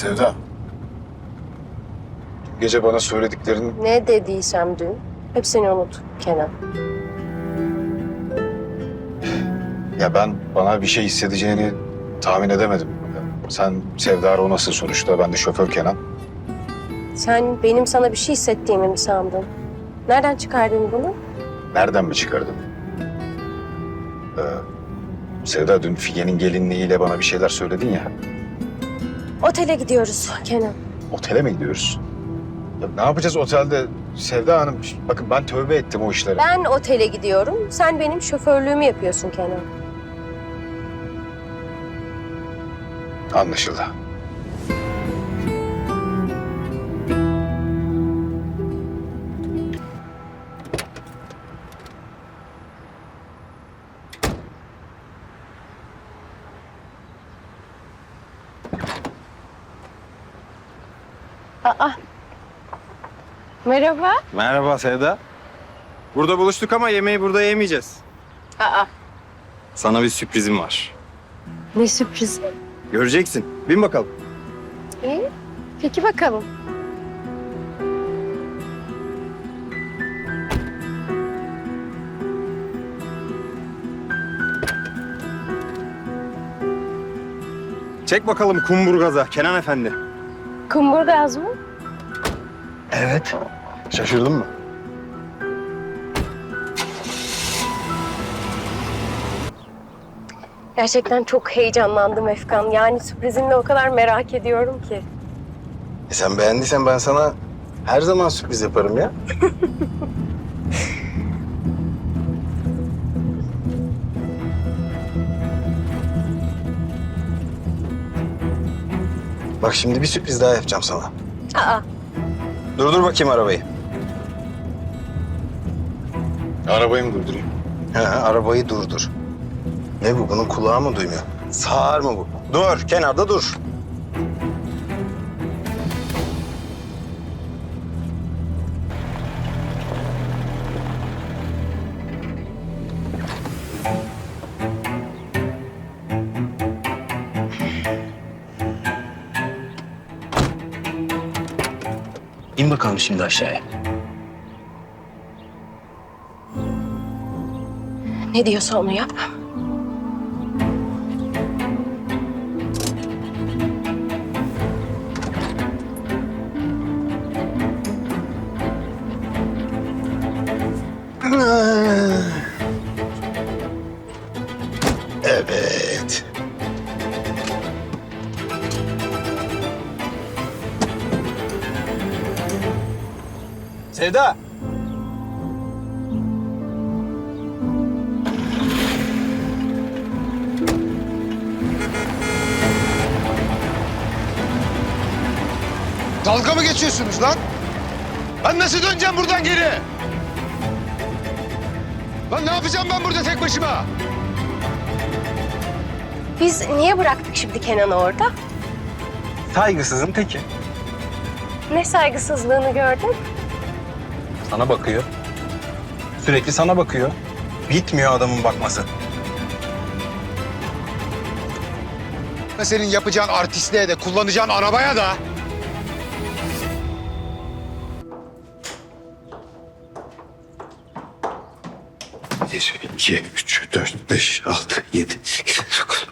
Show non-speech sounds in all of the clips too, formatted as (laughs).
Sevda. Gece bana söylediklerin Ne dediysem dün hepsini unut Kenan. ya ben bana bir şey hissedeceğini tahmin edemedim. Sen Sevda Ronas'ın sonuçta ben de şoför Kenan. Sen benim sana bir şey hissettiğimi mi sandın? Nereden çıkardın bunu? Nereden mi çıkardın? Ee, Sevda dün Figen'in gelinliğiyle bana bir şeyler söyledin ya. Otele gidiyoruz Kenan. Otele mi gidiyoruz? Ya ne yapacağız otelde? Sevda Hanım bakın ben tövbe ettim o işlere. Ben otele gidiyorum. Sen benim şoförlüğümü yapıyorsun Kenan. Anlaşıldı. Aa. Merhaba. Merhaba Sevda. Burada buluştuk ama yemeği burada yemeyeceğiz. Aa. Sana bir sürprizim var. Ne sürpriz. Göreceksin. Bin bakalım. İyi. Peki bakalım. Çek bakalım kumburgaza Kenan Efendi. Kumburgaz mı? Evet. Şaşırdın mı? Gerçekten çok heyecanlandım Efkan. Yani sürprizini o kadar merak ediyorum ki. E sen beğendiysen ben sana her zaman sürpriz yaparım ya. (laughs) Bak şimdi bir sürpriz daha yapacağım sana. Aa. Durdur bakayım arabayı. Arabayı mı durdurayım? He, arabayı durdur. Ne bu? Bunun kulağı mı duymuyor? Sağır mı bu? Dur, kenarda dur. İn bakalım şimdi aşağıya. Ne diyorsa onu yap. Sevda. Dalga mı geçiyorsunuz lan? Ben nasıl döneceğim buradan geri? Lan ne yapacağım ben burada tek başıma? Biz niye bıraktık şimdi Kenan'ı orada? Saygısızın teki. Ne saygısızlığını gördün? Sana bakıyor. Sürekli sana bakıyor. Bitmiyor adamın bakması. Senin yapacağın artistliğe de kullanacağın arabaya da. Bir, iki, üç, dört, beş, altı, yedi, sekiz, dokuz,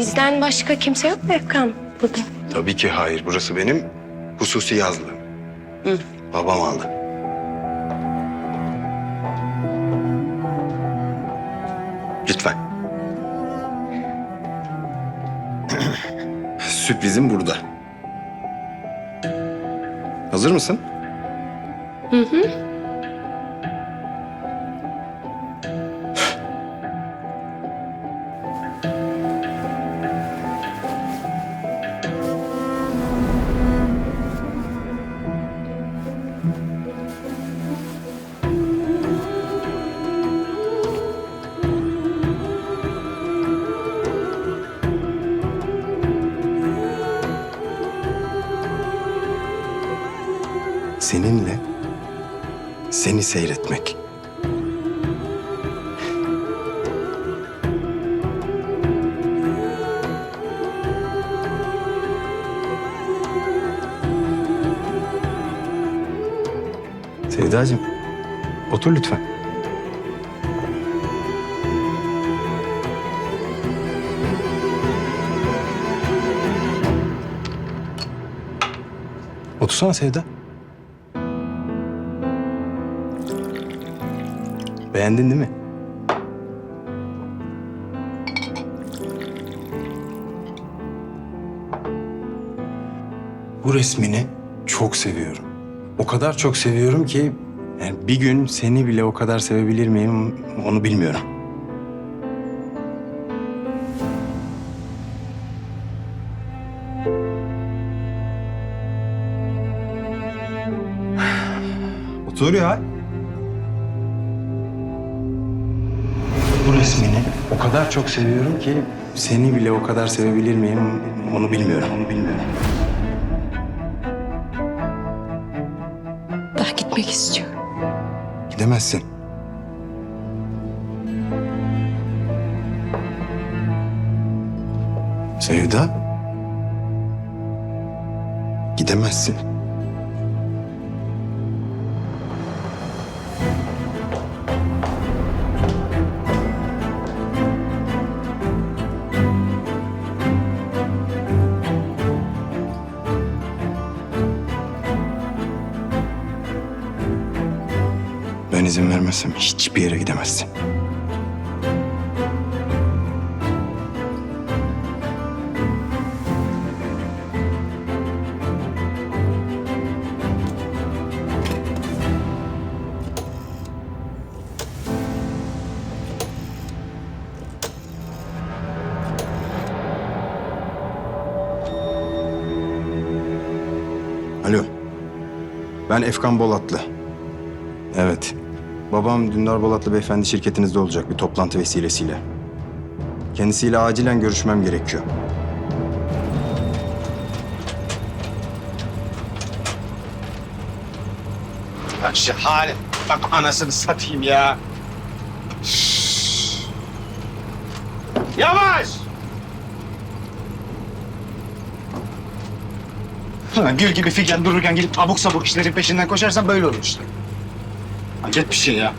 Bizden başka kimse yok mu Efkan burada? Tabii ki hayır. Burası benim hususi yazlığım. Hı. Babam aldı. Lütfen. (clears throat) Sürprizim burada. Hazır mısın? Hı hı. Seninle seni seyretmek. Sevdacığım, otur lütfen. Otursana Sevda. Beğendin değil mi? Bu resmini çok seviyorum. O kadar çok seviyorum ki yani bir gün seni bile o kadar sevebilir miyim onu bilmiyorum. Otur ya. Bu resmini o kadar çok seviyorum ki seni bile o kadar sevebilir miyim onu bilmiyorum. Onu bilmiyorum. Ben gitmek istiyorum. Gidemezsin. Sevda. Gidemezsin. İzin vermezsem hiçbir yere gidemezsin. Alo. Ben Efkan Bolatlı. Evet. Babam Dündar Bolatlı beyefendi şirketinizde olacak bir toplantı vesilesiyle. Kendisiyle acilen görüşmem gerekiyor. Bak şu hale. Bak anasını satayım ya. Yavaş! Ulan gül gibi figen dururken gelip abuk sabuk işlerin peşinden koşarsan böyle olur işte. Acayip bir şey ya.